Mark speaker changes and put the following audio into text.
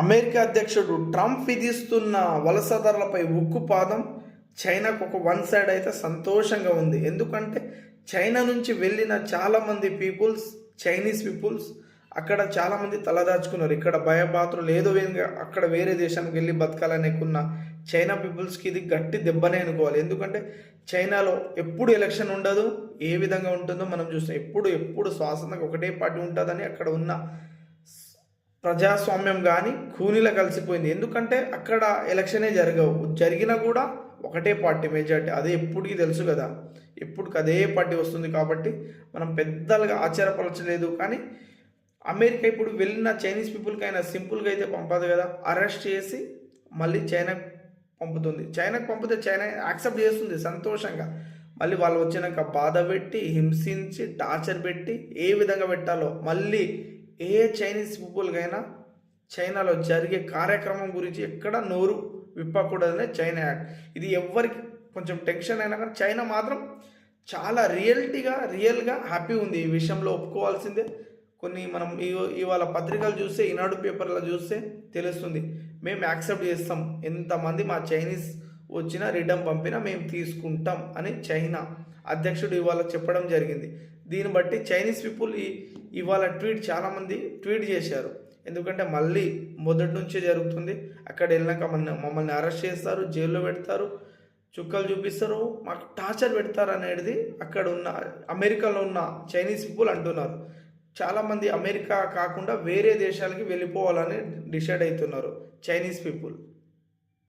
Speaker 1: America అధ్యక్షుడు Trump విధిస్తున్న వలసదారులపై ఉక్కుపాదం చైనాకు ఒక వన్ సైడ్ అయితే సంతోషంగా ఉంది. ఎందుకంటే చైనా నుంచి వెళ్ళిన చాలామంది పీపుల్స్ చైనీస్ పీపుల్స్ అక్కడ చాలామంది తలదాచుకున్నారు. ఇక్కడ భయపాత్రలు ఏదో అక్కడ వేరే దేశానికి వెళ్ళి బతకాలనేకున్న చైనా పీపుల్స్కి ఇది గట్టి దెబ్బనే అనుకోవాలి. ఎందుకంటే చైనాలో ఎప్పుడు ఎలక్షన్ ఉండదు ఏ విధంగా ఉంటుందో మనం చూస్తాం. ఎప్పుడు ఎప్పుడు స్వాతంత్రం ఒకటే పార్టీ ఉంటుందని అక్కడ ఉన్న ప్రజాస్వామ్యం కానీ కూనీల కలిసిపోయింది. ఎందుకంటే అక్కడ ఎలక్షనే జరగవు. జరిగినా కూడా ఒకటే పార్టీ మెజార్టీ. అదే ఎప్పటికీ తెలుసు కదా. ఎప్పటికి అదే పార్టీ వస్తుంది కాబట్టి మనం పెద్దలుగా ఆశ్చర్యపరచలేదు. కానీ అమెరికా ఇప్పుడు వెళ్ళిన చైనీస్ పీపుల్కి అయినా సింపుల్గా అయితే పంపదు కదా. అరెస్ట్ చేసి మళ్ళీ చైనాకు పంపుతుంది. చైనాకు పంపితే చైనా యాక్సెప్ట్ చేస్తుంది సంతోషంగా. మళ్ళీ వాళ్ళు వచ్చినాక బాధ పెట్టి హింసించి టార్చర్ పెట్టి ఏ విధంగా పెట్టాలో మళ్ళీ ఏ చైనీస్ పీపుల్కైనా చైనాలో జరిగే కార్యక్రమం గురించి ఎక్కడ నోరు విప్పకూడదనే చైనా యాక్ట్. ఇది ఎవ్వరికి కొంచెం టెన్షన్ అయినా కానీ చైనా మాత్రం చాలా రియల్టీగా రియల్గా హ్యాపీ ఉంది. ఈ విషయంలో ఒప్పుకోవాల్సిందే. కొన్ని మనం ఇవాళ పత్రికలు చూస్తే ఈనాడు పేపర్లో చూస్తే తెలుస్తుంది. మేము యాక్సెప్ట్ చేస్తాం. ఎంతమంది మా చైనీస్ వచ్చినా రిటర్న్ పంపినా మేము తీసుకుంటాం అని చైనా అధ్యక్షుడు ఇవాళ చెప్పడం జరిగింది. దీన్ని బట్టి చైనీస్ పీపుల్ ఇవాళ ట్వీట్ చాలామంది ట్వీట్ చేశారు. ఎందుకంటే మళ్ళీ మొదటి నుంచే జరుగుతుంది. అక్కడ వెళ్ళాక మన మమ్మల్ని అరెస్ట్ చేస్తారు జైల్లో పెడతారు చుక్కలు చూపిస్తారు మాకు టార్చర్ పెడతారు అనేది అక్కడ ఉన్న అమెరికాలో ఉన్న చైనీస్ పీపుల్ అంటున్నారు. చాలామంది అమెరికా కాకుండా వేరే దేశాలకి వెళ్ళిపోవాలని డిసైడ్ అవుతున్నారు చైనీస్ పీపుల్